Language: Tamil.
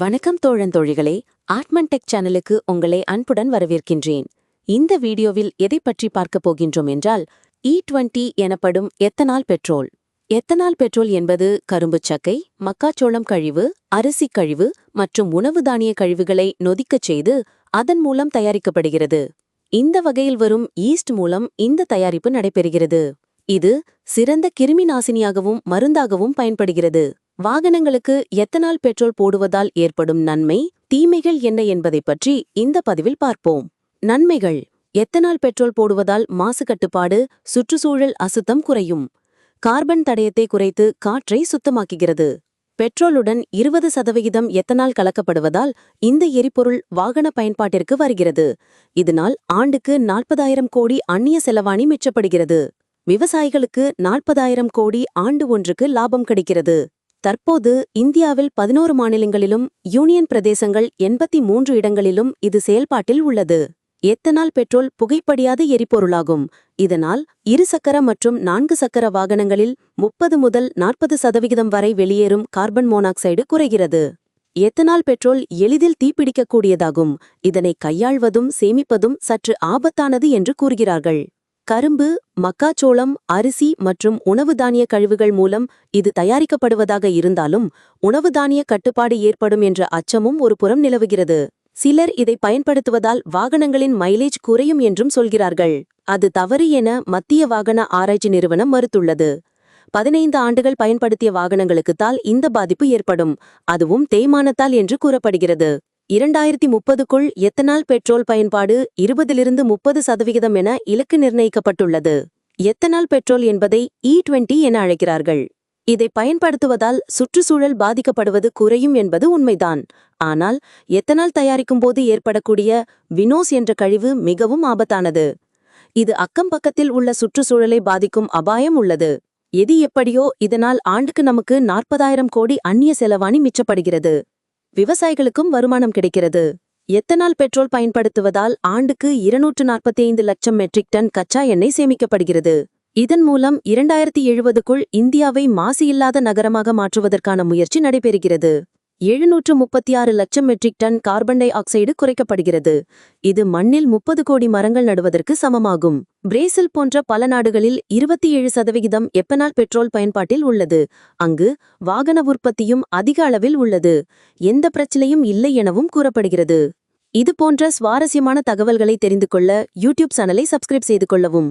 வணக்கம் தோழந்தோழிகளே ஆட்மன் டெக் சேனலுக்கு உங்களை அன்புடன் வரவேற்கின்றேன். இந்த வீடியோவில் எதை பற்றி பார்க்கப் போகின்றோம் என்றால் e இ டுவெண்ட்டி எனப்படும் எத்தனால் பெட்ரோல். எத்தனால் பெட்ரோல் என்பது கரும்புச் சக்கை மக்காச்சோளம் கழிவு அரிசி கழிவு மற்றும் உணவு தானிய கழிவுகளை நொதிக்கச் செய்து அதன் மூலம் தயாரிக்கப்படுகிறது. இந்த வகையில் வரும் ஈஸ்ட் மூலம் இந்த தயாரிப்பு நடைபெறுகிறது. இது சிறந்த கிருமி நாசினியாகவும் மருந்தாகவும் பயன்படுகிறது. வாகனங்களுக்கு எத்தனால் பெட்ரோல் போடுவதால் ஏற்படும் நன்மை தீமைகள் என்ன என்பதை பற்றி இந்த பதிவில் பார்ப்போம். நன்மைகள். எத்தனால் பெட்ரோல் போடுவதால் மாசு கட்டுப்பாடு சுற்றுச்சூழல் அசுத்தம் குறையும். கார்பன் தடயத்தை குறைத்து காற்றை சுத்தமாக்குகிறது. பெட்ரோலுடன் இருபது சதவிகிதம் எத்தனால் கலக்கப்படுவதால் இந்த எரிபொருள் வாகன பயன்பாட்டிற்கு வருகிறது. இதனால் ஆண்டுக்கு நாற்பதாயிரம் கோடி அந்நிய செலவாணி மிச்சப்படுகிறது. விவசாயிகளுக்கு நாற்பதாயிரம் கோடி ஆண்டு ஒன்றுக்கு லாபம் கிடைக்கிறது. தற்போது இந்தியாவில் பதினோரு மாநிலங்களிலும் யூனியன் பிரதேசங்கள் எண்பத்தி மூன்று இடங்களிலும் இது செயல்பாட்டில் உள்ளது. எத்தனால் பெட்ரோல் புகைப்படியாத எரிபொருளாகும்? இதனால் இருசக்கர மற்றும் நான்கு சக்கர வாகனங்களில் முப்பது முதல் நாற்பது சதவிகிதம் வரை வெளியேறும் கார்பன் மோனாக்சைடு குறைகிறது. எத்தனால் பெட்ரோல் எளிதில் தீப்பிடிக்கக்கூடியதாகும்? இதனை கையாள்வதும் சேமிப்பதும் சற்று ஆபத்தானது என்று கூறுகிறார்கள். கரும்பு மக்காச்சோளம் அரிசி மற்றும் உணவு தானிய கழிவுகள் மூலம் இது தயாரிக்கப்படுவதாக இருந்தாலும் உணவு தானிய கட்டுப்பாடு ஏற்படும் என்ற அச்சமும் ஒரு புறம் நிலவுகிறது. சிலர் இதை பயன்படுத்துவதால் வாகனங்களின் மைலேஜ் குறையும் என்றும் சொல்கிறார்கள். அது தவறு என மத்திய வாகன ஆராய்ச்சி நிறுவனம் மறுத்துள்ளது. பதினைந்து ஆண்டுகள் பயன்படுத்திய வாகனங்களுக்குத்தால் இந்த பாதிப்பு ஏற்படும். அதுவும் தேய்மானத்தால் என்று கூறப்படுகிறது. இரண்டாயிரத்தி முப்பதுக்குள் எத்தனால் பெட்ரோல் பயன்பாடு இருபதிலிருந்து முப்பது சதவிகிதம் என இலக்கு நிர்ணயிக்கப்பட்டுள்ளது. எத்தனால் பெட்ரோல் என்பதை e இ டுவெண்டி என அழைக்கிறார்கள். இதை பயன்படுத்துவதால் சுற்றுச்சூழல் பாதிக்கப்படுவது குறையும் என்பது உண்மைதான். ஆனால் எத்தனால் தயாரிக்கும் போது ஏற்படக்கூடிய வினோஸ் என்ற கழிவு மிகவும் ஆபத்தானது. இது அக்கம் பக்கத்தில் உள்ள சுற்றுச்சூழலை பாதிக்கும் அபாயம் உள்ளது. எது எப்படியோ இதனால் ஆண்டுக்கு நமக்கு நாற்பதாயிரம் கோடி அந்நிய செலவாணி மிச்சப்படுகிறது. விவசாயிகளுக்கும் வருமானம் கிடைக்கிறது. எத்தனால் பெட்ரோல் பயன்படுத்துவதால் ஆண்டுக்கு இருநூற்று நாற்பத்தி ஐந்து லட்சம் மெட்ரிக் டன் கச்சா எண்ணெய் சேமிக்கப்படுகிறது. இதன் மூலம் இரண்டாயிரத்தி எழுபதுக்குள் இந்தியாவை மாசு இல்லாத நகரமாக மாற்றுவதற்கான முயற்சி நடைபெறுகிறது. எழுநூற்று முப்பத்தி ஆறு லட்சம் metric ton carbon dioxide குறைக்கப்படுகிறது. இது மண்ணில் முப்பது கோடி மரங்கள் நடுவதற்கு சமமாகும். பிரேசில் போன்ற பல நாடுகளில் இருபத்தி ஏழு சதவிகிதம் எப்பனால் பெட்ரோல் பயன்பாட்டில் உள்ளது. அங்கு வாகன உற்பத்தியும் அதிக அளவில் உள்ளது. எந்த பிரச்சனையும் இல்லை எனவும் கூறப்படுகிறது. இது போன்ற சுவாரஸ்யமான தகவல்களை தெரிந்து கொள்ள யூடியூப் சேனலை சப்ஸ்கிரைப் செய்து கொள்ளவும்.